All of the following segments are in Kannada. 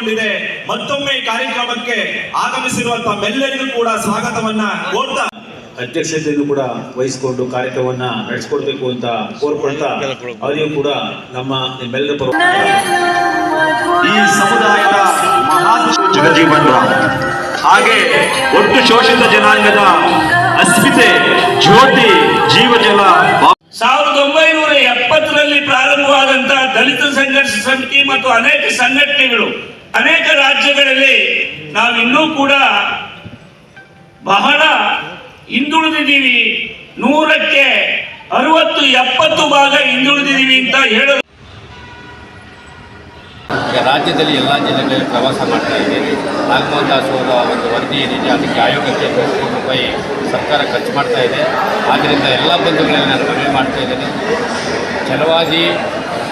ಹಮ್ಮಿಕೊಂಡಿದೆ. ಮತ್ತೊಮ್ಮೆ ಈ ಕಾರ್ಯಕ್ರಮಕ್ಕೆ ಆಗಮಿಸಿರುವಂತಹ ಮೆಲ್ಲರಿಗೂ ಕೂಡ ಸ್ವಾಗತವನ್ನ ಕೋರ್ತಾ ಅಧ್ಯಕ್ಷತೆಯನ್ನು ಕೂಡ ವಹಿಸಿಕೊಂಡು ಕಾರ್ಯಕ್ರಮವನ್ನ ನಡೆಸಿಕೊಡ್ಬೇಕು ಅಂತ ಕೋರ್ಕೊಳ್ತಾ ಅವರಿಗೂ ಕೂಡ ನಮ್ಮ ನಿಮ್ಮೆಲ್ಲರ ಪರ ಈ ಸಮುದಾಯದ ಜಗಜೀವನ್ ರಾಮ್ ಹಾಗೆ ಒಟ್ಟು ಶೋಷಿತ ಜನಾಂಗದ ಅಸ್ಮಿತೆ ಜ್ಯೋತಿ ಜೀವಜಲ ಸಾವಿರದ ಒಂಬೈನೂರ ಎಪ್ಪತ್ತರಲ್ಲಿ ಪ್ರಾರಂಭವಾದಂತಹ ದಲಿತ ಸಂಘರ್ಷ ಸಮಿತಿ ಮತ್ತು ಅನೇಕ ಸಂಘಟನೆಗಳು ಅನೇಕ ರಾಜ್ಯಗಳಲ್ಲಿ ನಾವು ಇನ್ನೂ ಕೂಡ ಬಹಳ ಹಿಂದುಳಿದಿದ್ದೀವಿ. ನೂರಕ್ಕೆ ಅರವತ್ತು, ಎಪ್ಪತ್ತು ಭಾಗ ಹಿಂದುಳಿದಿದ್ದೀವಿ ಅಂತ ಹೇಳೋದು. ರಾಜ್ಯದಲ್ಲಿ ಎಲ್ಲ ಜಿಲ್ಲೆಗಳಲ್ಲಿ ಪ್ರವಾಸ ಮಾಡ್ತಾ ಇದೆ ನಾಗಮೋಹನ್ ದಾಸ್ ಒಂದು ವರದಿ ಏನಿದೆ ಅದಕ್ಕೆ ಆಯೋಗಕ್ಕೆ ರೂಪಾಯಿ ಸರ್ಕಾರ ಖರ್ಚು ಮಾಡ್ತಾ ಇದೆ. ಆದ್ದರಿಂದ ಎಲ್ಲ ಬಂಧುಗಳಲ್ಲಿ ನಾನು ಮನವಿ ಮಾಡ್ತಾ ಇದ್ದೇನೆ. ಛಲವಾದಿ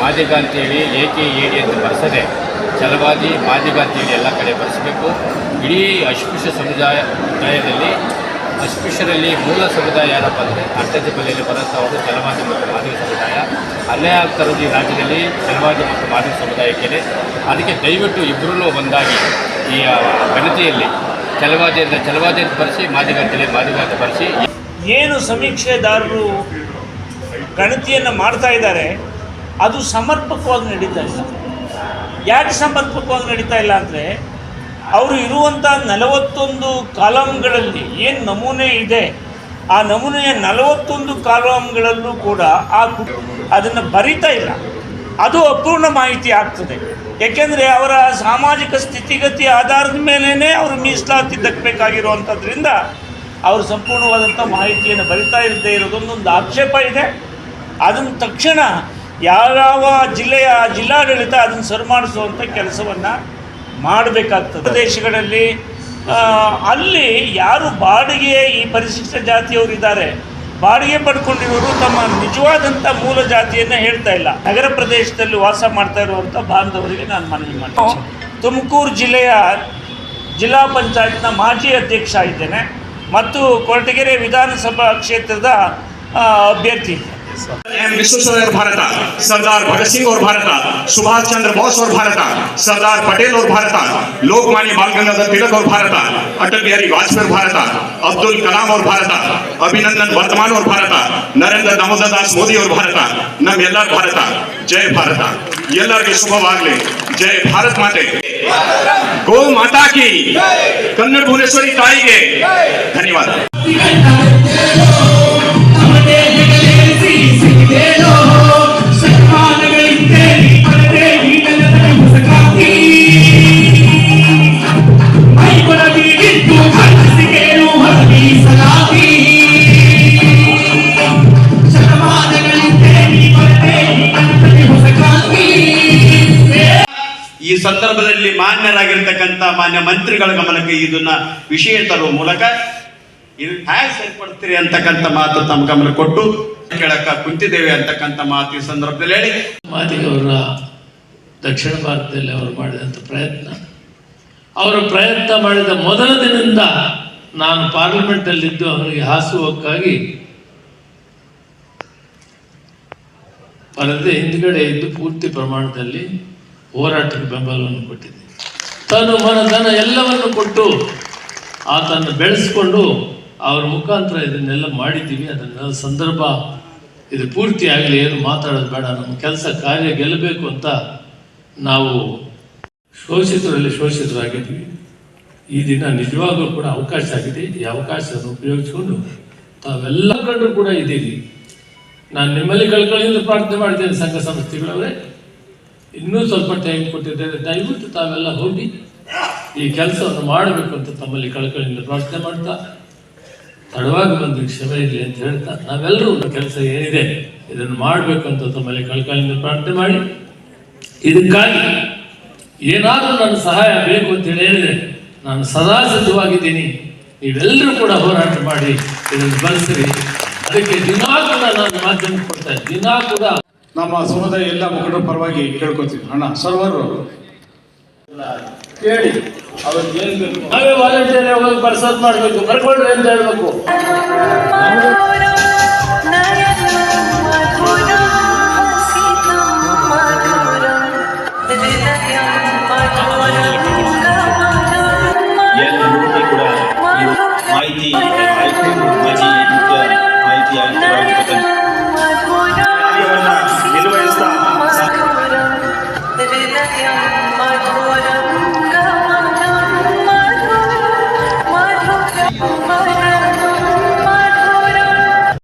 ಮಾದಿಗ ಅಂತೇಳಿ ಏಕೆ ಏಡಿ ಅಂತ ಬರೆಸದೆ ಛಲವಾದಿ ಮಾದಿಗ ಎಲ್ಲ ಕಡೆ ಬರೆಸಬೇಕು. ಇಡೀ ಅಸ್ಪೃಶ್ಯ ಸಮುದಾಯ, ಸಮುದಾಯದಲ್ಲಿ ಅಸ್ಪೃಶ್ಯರಲ್ಲಿ ಮೂಲ ಸಮುದಾಯ ಯಾರಪ್ಪ ಅಂದರೆ ಅರ್ಥಜಬಲೆಯಲ್ಲಿ ಬರುವಂಥವರು ಛಲವಾದಿ ಮತ್ತು ಮಾದಿಗ ಸಮುದಾಯ. ಅಲ್ಲೇ ಆಗ್ತಾ ಇರೋದು ಈ ರಾಜ್ಯದಲ್ಲಿ ಛಲವಾದಿ ಮತ್ತು ಮಾದಿಗ ಸಮುದಾಯಕ್ಕಿದೆ. ಅದಕ್ಕೆ ದಯವಿಟ್ಟು ಇಬ್ಬರಲ್ಲೂ ಒಂದಾಗಿ ಈ ಗಣತಿಯಲ್ಲಿ ಛಲವಾದಿಯಿಂದ ಛಲವಾದಿ ಅಂತ ಬರೆಸಿ ಮಾದಿಗ ಅಂತೇಳಿ ಬರೆಸಿ. ಏನು ಸಮೀಕ್ಷೆದಾರರು ಗಣತಿಯನ್ನು ಮಾಡ್ತಾ ಇದ್ದಾರೆ, ಅದು ಸಮರ್ಪಕವಾಗಿ ನಡೀತಾ ಇಲ್ಲ ಯಾಕೆ ಸಮರ್ಪಕವಾಗಿ ನಡೀತಾ ಇಲ್ಲ ಅಂದರೆ ಅವರು ಇರುವಂಥ ನಲವತ್ತೊಂದು ಕಾಲಮ್ಗಳಲ್ಲಿ ಏನು ನಮೂನೆ ಇದೆ, ಆ ನಮೂನೆಯ ನಲವತ್ತೊಂದು ಕಾಲಮ್ಗಳಲ್ಲೂ ಕೂಡ ಆ ಅದನ್ನು ಬರಿತಾ ಇಲ್ಲ. ಅದು ಅಪೂರ್ಣ ಮಾಹಿತಿ ಆಗ್ತದೆ. ಏಕೆಂದರೆ ಅವರ ಸಾಮಾಜಿಕ ಸ್ಥಿತಿಗತಿ ಆಧಾರದ ಮೇಲೇ ಅವರು ಮೀಸಲಾತಿ ದಕ್ಕಬೇಕಾಗಿರುವಂಥದ್ರಿಂದ ಅವರು ಸಂಪೂರ್ಣವಾದಂಥ ಮಾಹಿತಿಯನ್ನು ಬರಿತಾ ಇರದೇ ಇರೋದೊಂದೊಂದು ಆಕ್ಷೇಪ ಇದೆ. ಅದನ್ನು ತಕ್ಷಣ ಯಾವ್ಯಾವ ಜಿಲ್ಲೆಯ ಜಿಲ್ಲಾಡಳಿತ ಅದನ್ನು ಸರಿಮಾಡಿಸುವಂಥ ಕೆಲಸವನ್ನು ಮಾಡಬೇಕಾಗ್ತದೆ. ಪ್ರದೇಶಗಳಲ್ಲಿ ಅಲ್ಲಿ ಯಾರು ಬಾಡಿಗೆ ಈ ಪರಿಶಿಷ್ಟ ಜಾತಿಯವರಿದ್ದಾರೆ ಬಾಡಿಗೆ ಪಡ್ಕೊಂಡಿರೋರು ತಮ್ಮ ನಿಜವಾದಂಥ ಮೂಲ ಜಾತಿಯನ್ನು ಹೇಳ್ತಾ ಇಲ್ಲ. ನಗರ ಪ್ರದೇಶದಲ್ಲಿ ವಾಸ ಮಾಡ್ತಾ ಇರುವಂಥ ಬಾಂಧವರಿಗೆ ನಾನು ಮನವಿ ಮಾಡ್ತೀನಿ. ತುಮಕೂರು ಜಿಲ್ಲೆಯ ಜಿಲ್ಲಾ ಪಂಚಾಯತ್ನ ಮಾಜಿ ಅಧ್ಯಕ್ಷ ಇದ್ದೇನೆ. ಮತ್ತು ಕೊರಟಗೆರೆ ವಿಧಾನಸಭಾ ಕ್ಷೇತ್ರದ ಅಭ್ಯರ್ಥಿ एम विश्वेश्वरैया और भारत सरदार भगत सिंह और भारत सुभाष चंद्र बोस और भारत सरदार पटेल और भारत लोकमान्य बाल गंगाधर तिलक और भारत अटल बिहारी वाजपेयी और भारत अब्दुल कलाम और भारत अभिनंदन वर्तमान और भारत ನರೇಂದ್ರ दामोदर दास मोदी और भारत ನಮ್ಮೆಲ್ಲರ ಭಾರತ ಜೈ ಭಾರತ ಎಲ್ಲರಿಗೆ ಶುಭವಾಗಲಿ ಜೈ ಭಾರತ್ ಮಾತೆ ಗೋ ಮಾತಾ ಕಿ ಕನ್ನಡ ಭುವನೇಶ್ವರಿ ತಾಯಿಗೆ ಧನ್ಯವಾದ ಸಂದರ್ಭದಲ್ಲಿ ಮಾನ್ಯರಾಗಿರ್ತಕ್ಕಂಥ ಮಾನ್ಯ ಮಂತ್ರಿಗಳ ಗಮನಕ್ಕೆ ಇದನ್ನ ವಿಷಯ ತರುವ ಮೂಲಕ ಇದು ಹ್ಯಾಸ್ ಅಂತಕ್ಕಂಥ ಮಾತು ತಮ್ಮ ಗಮನ ಕೊಟ್ಟು ಕೇಳಕ್ಕ ಕುಂತಿದ್ದೇವೆ ಅಂತಕ್ಕಂಥ ಮಾತು ಈ ಸಂದರ್ಭದಲ್ಲಿ ಹೇಳಿ. ಮಾದಿಗವರ ದಕ್ಷಿಣ ಭಾರತದಲ್ಲಿ ಅವರು ಮಾಡಿದಂಥ ಪ್ರಯತ್ನ. ಅವರು ಪ್ರಯತ್ನ ಮಾಡಿದ ಮೊದಲ ದಿನದಿಂದ ನಾನು ಪಾರ್ಲಿಮೆಂಟಲ್ಲಿದ್ದು ಅವರಿಗೆ ಹಾಸುವಕ್ಕಾಗಿ ಪರದೆ ಹಿಂದ್ಗಡೆ ಇದ್ದು ಪೂರ್ತಿ ಪ್ರಮಾಣದಲ್ಲಿ ಹೋರಾಟಕ್ಕೆ ಬೆಂಬಲವನ್ನು ಕೊಟ್ಟಿದೆ ತನ್ನ ಮನ ಧನ ಎಲ್ಲವನ್ನು ಕೊಟ್ಟು ಆತನ್ನು ಬೆಳೆಸ್ಕೊಂಡು ಅವ್ರ ಮುಖಾಂತರ ಇದನ್ನೆಲ್ಲ ಮಾಡಿದ್ದೀವಿ. ಅದನ್ನೆಲ್ಲ ಸಂದರ್ಭ ಇದು ಪೂರ್ತಿ ಆಗಲಿ, ಏನು ಮಾತಾಡೋದು ಬೇಡ, ನಮ್ಮ ಕೆಲಸ ಕಾರ್ಯ ಗೆಲ್ಲಬೇಕು ಅಂತ ನಾವು ಶೋಷಿತರಲ್ಲಿ ಶೋಷಿತರಾಗಿದ್ವಿ ಈ ದಿನ ನಿಜವಾಗ್ಲೂ ಕೂಡ ಅವಕಾಶ ಆಗಿದೆ. ಈ ಅವಕಾಶವನ್ನು ಉಪಯೋಗಿಸಿಕೊಂಡು ತಾವೆಲ್ಲ ಕಂಡು ಕೂಡ ಇದ್ದೀರಿ. ನಾನು ನಿಮ್ಮಲ್ಲಿ ಕಳ್ಕೊಳ್ಳಿ ಪ್ರಾರ್ಥನೆ ಮಾಡಿದ್ದೇನೆ ಸಂಘ ಸಂಸ್ಥೆಗಳವರೇ. ಇನ್ನೂ ಸ್ವಲ್ಪ ಟೈಮ್ ಕೊಟ್ಟಿದ್ದೇನೆ ದಯವಿಟ್ಟು ತಾವೆಲ್ಲ ಹೋಗಿ ಈ ಕೆಲಸವನ್ನು ಮಾಡಬೇಕು ಅಂತ ತಮ್ಮಲ್ಲಿ ಕಳ್ಕೊಳ್ಳಿಂದ ಪ್ರಾರ್ಥನೆ ಮಾಡ್ತಾ, ತಡವಾಗಿ ಬಂದು ಕ್ಷಮೆ ಇರಲಿ ಅಂತ ಹೇಳ್ತಾ, ನಾವೆಲ್ಲರೂ ಒಂದು ಕೆಲಸ ಏನಿದೆ ಇದನ್ನು ಮಾಡಬೇಕು ಅಂತ ತಮ್ಮಲ್ಲಿ ಕಳ್ಕೊಳ್ಳಿಂದ ಪ್ರಾರ್ಥನೆ ಮಾಡಿ. ಇದಕ್ಕಾಗಿ ಏನಾದರೂ ನನ್ನ ಸಹಾಯ ಬೇಕು ಅಂತ ಹೇಳಿದರೆ ನಾನು ಸದಾ ಸಿದ್ಧವಾಗಿದ್ದೀನಿ. ನೀವೆಲ್ಲರೂ ಕೂಡ ಹೋರಾಟ ಮಾಡಿ ಇದನ್ನು ಬಳಸಿರಿ. ಅದಕ್ಕೆ ದಿನಾ ಕೂಡ ನಾನು ಮಾಧ್ಯಮ ಕೊಡ್ತಾ ದಿನಾ ಕೂಡ ನಮ್ಮ ಸಮುದಾಯ ಎಲ್ಲ ಮುಖಂಡರ ಪರವಾಗಿ ಕೇಳ್ಕೊತೀವಿ. ಅಣ್ಣ ಸರ್ವರು. ಕೇಳಿ. ಅವ್ರಿಗೆ ಏನ್ ಬೇಕು? ನಾವೇ ವಾಲಂಟಿಯರ್ ಹೋಗಿ ಬರ್ಸೋದ್ ಮಾಡ್ಬೇಕು. ಬರ್ಕೊಂಡ್ರೆ ಅಂತ ಹೇಳ್ಬೇಕು. ಮಾಹಿತಿ